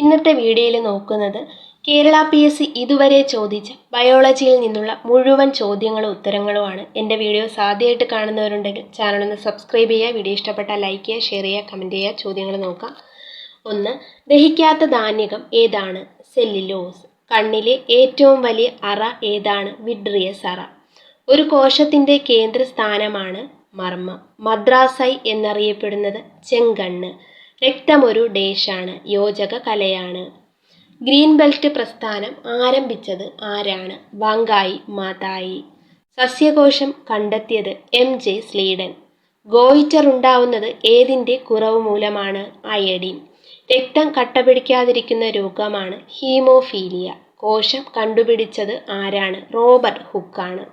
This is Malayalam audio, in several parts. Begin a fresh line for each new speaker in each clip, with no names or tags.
ഇന്നത്തെ വീഡിയോയിൽ നോക്കുന്നത് കേരള പി എസ് സി ഇതുവരെ ചോദിച്ച ബയോളജിയിൽ നിന്നുള്ള മുഴുവൻ ചോദ്യങ്ങളും ഉത്തരങ്ങളുമാണ്. എന്റെ വീഡിയോസ് ആദ്യമായിട്ട് കാണുന്നവരുണ്ടെങ്കിൽ ചാനലൊന്ന് സബ്സ്ക്രൈബ് ചെയ്യുക വീഡിയോ ഇഷ്ടപ്പെട്ടാൽ ലൈക്ക് ചെയ്യുക ഷെയർ ചെയ്യുക കമന്റ് ചെയ്യുക ചോദ്യങ്ങൾ നോക്കാം. ഒന്ന് ദഹിക്കാത്ത ധാന്യകം ഏതാണ്? സെല്ലിലോസ് കണ്ണിലെ ഏറ്റവും വലിയ അറ ഏതാണ്? വിഡ്രിയസ് അറ. ഒരു കോശത്തിന്റെ കേന്ദ്രസ്ഥാനമാണ് മർമ്മ. മദ്രാസൈ എന്നറിയപ്പെടുന്നത് ചെങ്കണ്ണ്. രക്തമൊരു ഡേഷാണ് യോജക കലയാണ് ഗ്രീൻ ബെൽറ്റ് പ്രസ്ഥാനം ആരംഭിച്ചത് ആരാണ്? വാങ്കായി മാതായി. സസ്യകോശം കണ്ടെത്തിയത് എം ജെ സ്ലീഡൻ ഗോയിറ്റർ ഉണ്ടാവുന്നത് ഏതിന്റെ കുറവ് മൂലമാണ്? അയഡിൻ. രക്തം കട്ടപിടിക്കാതിരിക്കുന്ന രോഗമാണ് ഹീമോഫീലിയ. കോശം കണ്ടുപിടിച്ചത് ആരാണ്? റോബർട്ട് ഹുക്കാണ്.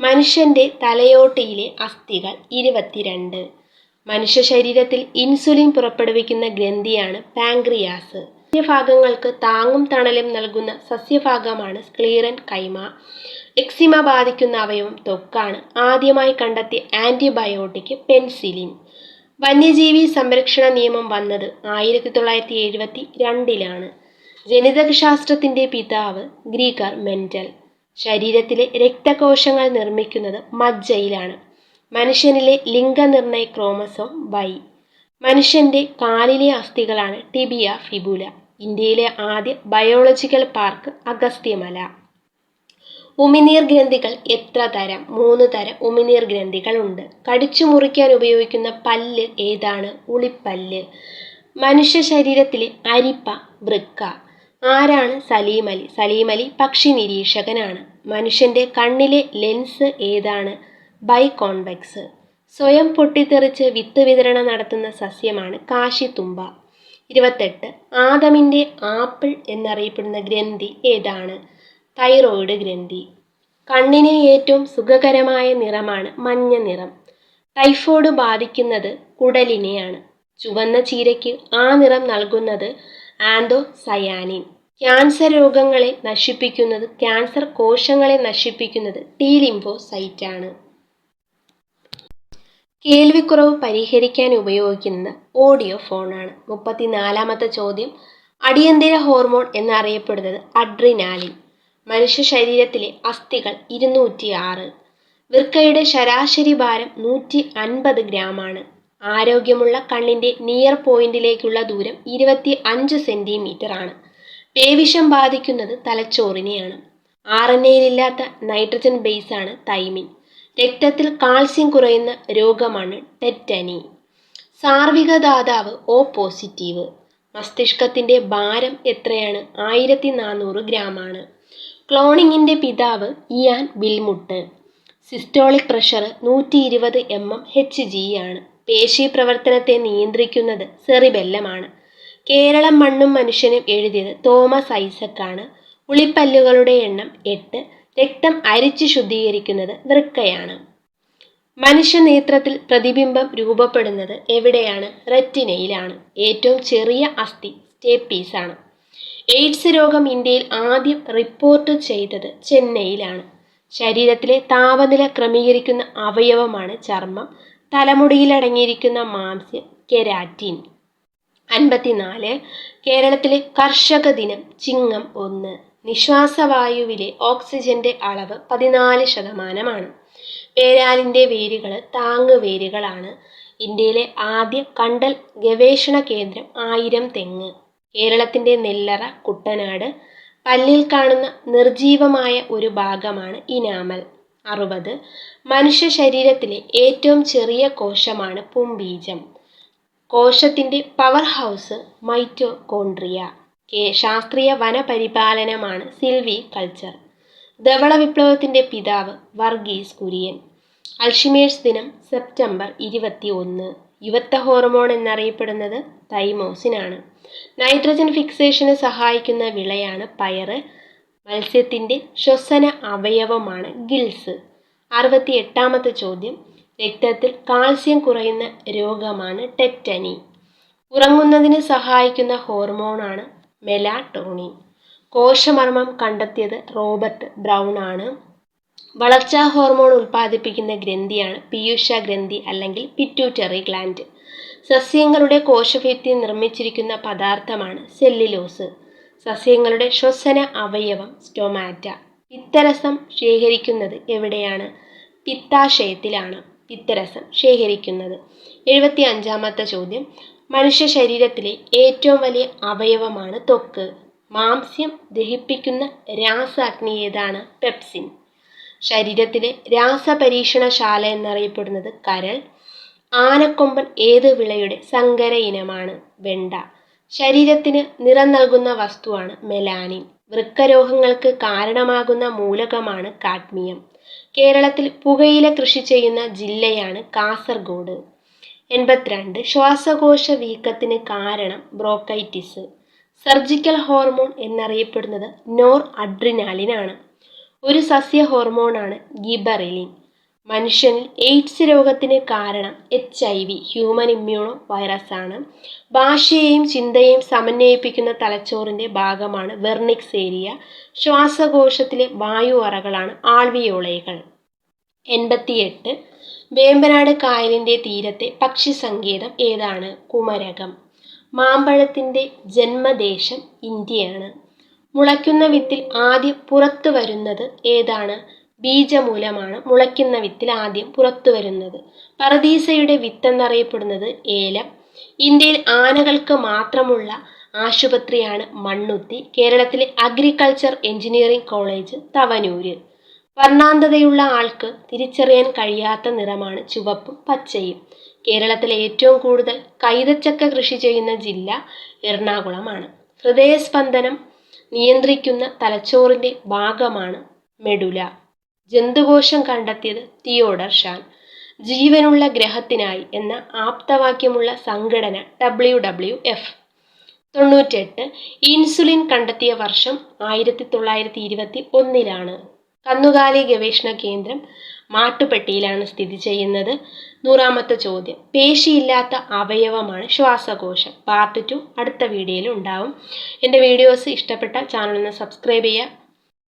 മനുഷ്യന്റെ തലയോട്ടിയിലെ അസ്ഥികൾ ഇരുപത്തിരണ്ട്. മനുഷ്യ ശരീരത്തിൽ ഇൻസുലിൻ പുറപ്പെടുവിക്കുന്ന ഗ്രന്ഥിയാണ് പാങ്ക്രിയാസ്. സസ്യഭാഗങ്ങൾക്ക് താങ്ങും തണലും നൽകുന്ന സസ്യഭാഗമാണ് സ്ക്ലീറൻ കൈമ എക്സിമ ബാധിക്കുന്ന അവയവം തൊക്കാണ് ആദ്യമായി കണ്ടെത്തിയ ആന്റിബയോട്ടിക് പെൻസിലിൻ. വന്യജീവി സംരക്ഷണ നിയമം വന്നത് ആയിരത്തി തൊള്ളായിരത്തി എഴുപത്തി രണ്ടിലാണ് ജനിതകശാസ്ത്രത്തിന്റെ പിതാവ് ഗ്രീഗർ മെന്റൽ ശരീരത്തിലെ രക്തകോശങ്ങൾ നിർമ്മിക്കുന്നത് മജ്ജയിലാണ്. മനുഷ്യനിലെ ലിംഗനിർണയ ക്രോമസോം വൈ. മനുഷ്യന്റെ കാലിലെ അസ്ഥികളാണ് ടിബിയ ഫിബുല. ഇന്ത്യയിലെ ആദ്യ ബയോളജിക്കൽ പാർക്ക് അഗസ്ത്യമല. ഉമിനീർ ഗ്രന്ഥികൾ എത്ര തരം? മൂന്ന് തരം ഉമിനീർ ഗ്രന്ഥികളുണ്ട് കടിച്ചു മുറിക്കാൻ ഉപയോഗിക്കുന്ന പല്ല് ഏതാണ്? ഉളിപ്പല്ല്. മനുഷ്യ ശരീരത്തിലെ അരിപ്പ വൃക്ക. ആരാണ് സലീം അലി? സലീം അലി പക്ഷി നിരീക്ഷകനാണ്. മനുഷ്യന്റെ കണ്ണിലെ ലെൻസ് ഏതാണ്? ബൈകോൺവെക്സ് സ്വയം പൊട്ടിത്തെറിച്ച് വിത്ത് വിതരണം നടത്തുന്ന സസ്യമാണ് കാശിത്തുമ്പ. ഇരുപത്തെട്ട്. ആദമിന്റെ ആപ്പിൾ എന്നറിയപ്പെടുന്ന ഗ്രന്ഥി ഏതാണ്? തൈറോയിഡ് ഗ്രന്ഥി. കണ്ണിന് ഏറ്റവും സുഖകരമായ നിറമാണ് മഞ്ഞ നിറം. ടൈഫോയിഡ് ബാധിക്കുന്നത് കുടലിനെയാണ്. ചുവന്ന ചീരയ്ക്ക് ആ നിറം നൽകുന്നത് ആൻഡോ സയാനിൻ ക്യാൻസർ രോഗങ്ങളെ നശിപ്പിക്കുന്നത് ക്യാൻസർ കോശങ്ങളെ നശിപ്പിക്കുന്നത് ടീലിംബോ ലിംഫോസൈറ്റാണ് കേൾവിക്കുറവ് പരിഹരിക്കാൻ ഉപയോഗിക്കുന്ന ഓഡിയോ ഫോണാണ്. മുപ്പത്തിനാലാമത്തെ ചോദ്യം. അടിയന്തര ഹോർമോൺ എന്നറിയപ്പെടുന്നത് അഡ്രിനാലിൻ. മനുഷ്യ ശരീരത്തിലെ അസ്ഥികൾ ഇരുന്നൂറ്റി ആറ് വൃക്കയുടെ ശരാശരി ഭാരം നൂറ്റി അൻപത് ഗ്രാമാണ്. ആരോഗ്യമുള്ള കണ്ണിന്റെ നിയർ പോയിന്റിലേക്കുള്ള ദൂരം ഇരുപത്തി അഞ്ച് സെന്റിമീറ്റർ ആണ് പേവിഷം ബാധിക്കുന്നത് തലച്ചോറിനെയാണ്. ആർ എൻ എയിലില്ലാത്ത നൈട്രജൻ ബേസാണ് തൈമിൻ. രക്തത്തിൽ കാൽസ്യം കുറയുന്ന രോഗമാണ് ടെറ്റനി. സാർവിക ദാതാവ് ഓ പോസിറ്റീവ്. മസ്തിഷ്കത്തിന്റെ ഭാരം എത്രയാണ്? ആയിരത്തി നാനൂറ് ഗ്രാമാണ്. ക്ലോണിങ്ങിന്റെ പിതാവ് ഇയാൻ ബിൽമുട്ട് സിസ്റ്റോളിക് പ്രഷർ നൂറ്റി ഇരുപത് എം എം എച്ച് ജി ആണ്. പേശി പ്രവർത്തനത്തെ നിയന്ത്രിക്കുന്നത് സെറിബെല്ലമാണ്. കേരളം മണ്ണും മനുഷ്യനും എഴുതിയത് തോമസ് ഐസക്കാണ്. ഉളിപ്പല്ലുകളുടെ എണ്ണം എട്ട് രക്തം അരിച്ച് ശുദ്ധീകരിക്കുന്നത് വൃക്കയാണ്. മനുഷ്യ നേത്രത്തിൽ പ്രതിബിംബം രൂപപ്പെടുന്നത് എവിടെയാണ്? റെറ്റിനയിലാണ്. ഏറ്റവും ചെറിയ അസ്ഥി സ്റ്റേപ്പീസ് ആണ് എയ്ഡ്സ് രോഗം ഇന്ത്യയിൽ ആദ്യം റിപ്പോർട്ട് ചെയ്തത് ചെന്നൈയിലാണ്. ശരീരത്തിലെ താപനില ക്രമീകരിക്കുന്ന അവയവമാണ് ചർമ്മം. തലമുടിയിലടങ്ങിയിരിക്കുന്ന മാംസ്യം കെരാറ്റിൻ. അൻപത്തിനാല് കേരളത്തിലെ കർഷക ദിനം ചിങ്ങം ഒന്ന്. നിശ്വാസവായുവിലെ ഓക്സിജന്റെ അളവ് പതിനാല് ശതമാനമാണ്. പേരാലിന്റെ വേരുകൾ താങ്ങ് വേരുകളാണ്. ഇന്ത്യയിലെ ആദ്യ കണ്ടൽ ഗവേഷണ കേന്ദ്രം ആയിരം തെങ്ങ്. കേരളത്തിന്റെ നെല്ലറ കുട്ടനാട് പല്ലിൽ കാണുന്ന നിർജീവമായ ഒരു ഭാഗമാണ് ഇനാമൽ. അറുപത്. മനുഷ്യ ശരീരത്തിലെ ഏറ്റവും ചെറിയ കോശമാണ് പുംബീജം. കോശത്തിന്റെ പവർ ഹൗസ് മൈറ്റോകോൺട്രിയ ശാസ്ത്രീയ വനപരിപാലനമാണ് സിൽവി കൾച്ചർ. ധവള വിപ്ലവത്തിന്റെ പിതാവ് വർഗീസ് കുര്യൻ. അൽഷിമേഴ്സ് ദിനം സെപ്റ്റംബർ ഇരുപത്തി ഒന്ന് യുവത്വ ഹോർമോൺ എന്നറിയപ്പെടുന്നത് തൈമോസിനാണ്. നൈട്രജൻ ഫിക്സേഷന് സഹായിക്കുന്ന വിളയാണ് പയറ്. മത്സ്യത്തിന്റെ ശ്വസന അവയവമാണ് ഗിൽസ്. അറുപത്തി എട്ടാമത്തെ ചോദ്യം. രക്തത്തിൽ കാൽസ്യം കുറയുന്ന രോഗമാണ് ടെറ്റനി ഉറങ്ങുന്നതിന് സഹായിക്കുന്ന ഹോർമോണാണ് മെലാട്ടോണിൻ കോശമർമ്മം കണ്ടെത്തിയത് റോബർട്ട് ബ്രൗൺ ആണ്. വളർച്ചാ ഹോർമോൺ ഉൽപ്പാദിപ്പിക്കുന്ന ഗ്രന്ഥിയാണ് പീയൂഷ ഗ്രന്ഥി അല്ലെങ്കിൽ പിറ്റ്യൂട്ടറി ഗ്ലാൻഡ് സസ്യങ്ങളുടെ കോശഭിത്തി നിർമ്മിച്ചിരിക്കുന്ന പദാർത്ഥമാണ് സെല്ലിലോസ് സസ്യങ്ങളുടെ ശ്വസന അവയവം സ്റ്റൊമാറ്റ പിത്തരസം ശേഖരിക്കുന്നത് എവിടെയാണ്? പിത്താശയത്തിലാണ്. പിത്തരസം ശേഖരിക്കുന്നത്. എഴുപത്തി അഞ്ചാമത്തെ ചോദ്യം. മനുഷ്യ ശരീരത്തിലെ ഏറ്റവും വലിയ അവയവമാണ് തൊക്ക് മാംസ്യം ദഹിപ്പിക്കുന്ന രാസാഗ്നി ഏതാണ്? പെപ്സിൻ. ശരീരത്തിലെ രാസപരീക്ഷണശാല എന്നറിയപ്പെടുന്നത് കരൾ. ആനക്കൊമ്പൻ ഏത് വിളയുടെ സങ്കര ഇനമാണ്? വെണ്ട. ശരീരത്തിന് നിറം നൽകുന്ന വസ്തുവാണ് മെലാനിൻ. വൃക്കരോഗങ്ങൾക്ക് കാരണമാകുന്ന മൂലകമാണ് കാഡ്മിയം. കേരളത്തിൽ പുകയില കൃഷി ചെയ്യുന്ന ജില്ലയാണ് കാസർഗോഡ്. എൺപത്തിരണ്ട്. ശ്വാസകോശ വീക്കത്തിന് കാരണം ബ്രോക്കൈറ്റിസ്. സർജിക്കൽ ഹോർമോൺ എന്നറിയപ്പെടുന്നത് നോർ അഡ്രിനാലിനാണ് ഒരു സസ്യ ഹോർമോണാണ് ഗിബറിലിൻ. മനുഷ്യനിൽ എയ്ഡ്സ് രോഗത്തിന് കാരണം H I V human immuno virus ആണ് ഭാഷയെയും ചിന്തയെയും സമന്വയിപ്പിക്കുന്ന തലച്ചോറിന്റെ ഭാഗമാണ് വെർണിക്സ് ഏരിയ. ശ്വാസകോശത്തിലെ വായു അറകളാണ് ആൾവിയോളൈകൾ. എൺപത്തിയെട്ട്. വേമ്പനാട് കായലിന്റെ തീരത്തെ പക്ഷി സങ്കേതം ഏതാണ്? കുമരകം. മാമ്പഴത്തിന്റെ ജന്മദേശം ഇന്ത്യയാണ്. മുളയ്ക്കുന്ന വിത്തിൽ ആദ്യം പുറത്തു വരുന്നത് ഏതാണ്? ബീജമൂലമാണ് മുളയ്ക്കുന്ന വിത്തിൽ ആദ്യം പുറത്തു വരുന്നത്. പറദീസയുടെ വിത്തെന്നറിയപ്പെടുന്നത് ഏലം. ഇന്ത്യയിൽ ആനകൾക്ക് മാത്രമുള്ള ആശുപത്രിയാണ് മണ്ണുത്തി. കേരളത്തിലെ അഗ്രികൾച്ചർ എഞ്ചിനീയറിംഗ് കോളേജ് തവനൂര്. വർണാന്തതയുള്ള ആൾക്ക് തിരിച്ചറിയാൻ കഴിയാത്ത നിറമാണ് ചുവപ്പും പച്ചയും. കേരളത്തിലെ ഏറ്റവും കൂടുതൽ കൈതച്ചക്ക കൃഷി ചെയ്യുന്ന ജില്ല എറണാകുളമാണ്. ഹൃദയസ്പന്ദനം നിയന്ത്രിക്കുന്ന തലച്ചോറിന്റെ ഭാഗമാണ് മെഡുല. ജന്തുകോശം കണ്ടെത്തിയത് തിയോഡർ ഷാൻ. ജീവനുള്ള ഗ്രഹത്തിനായി എന്ന ആപ്തവാക്യമുള്ള സംഘടന ഡബ്ല്യു ഡബ്ല്യു എഫ്. തൊണ്ണൂറ്റെട്ട്. ഇൻസുലിൻ കണ്ടെത്തിയ വർഷം ആയിരത്തി തൊള്ളായിരത്തി ഇരുപത്തി ഒന്നിലാണ് കന്നുകാലി ഗവേഷണ കേന്ദ്രം മാട്ടുപെട്ടിയിലാണ് സ്ഥിതി ചെയ്യുന്നത്. നൂറാമത്തെ ചോദ്യം. പേശിയില്ലാത്ത അവയവമാണ് ശ്വാസകോശം. പാർട്ട് ടു അടുത്ത വീഡിയോയിൽ ഉണ്ടാവും. എന്റെ വീഡിയോസ് ഇഷ്ടപ്പെട്ട ചാനൽ ഒന്ന് സബ്സ്ക്രൈബ് ചെയ്യുക.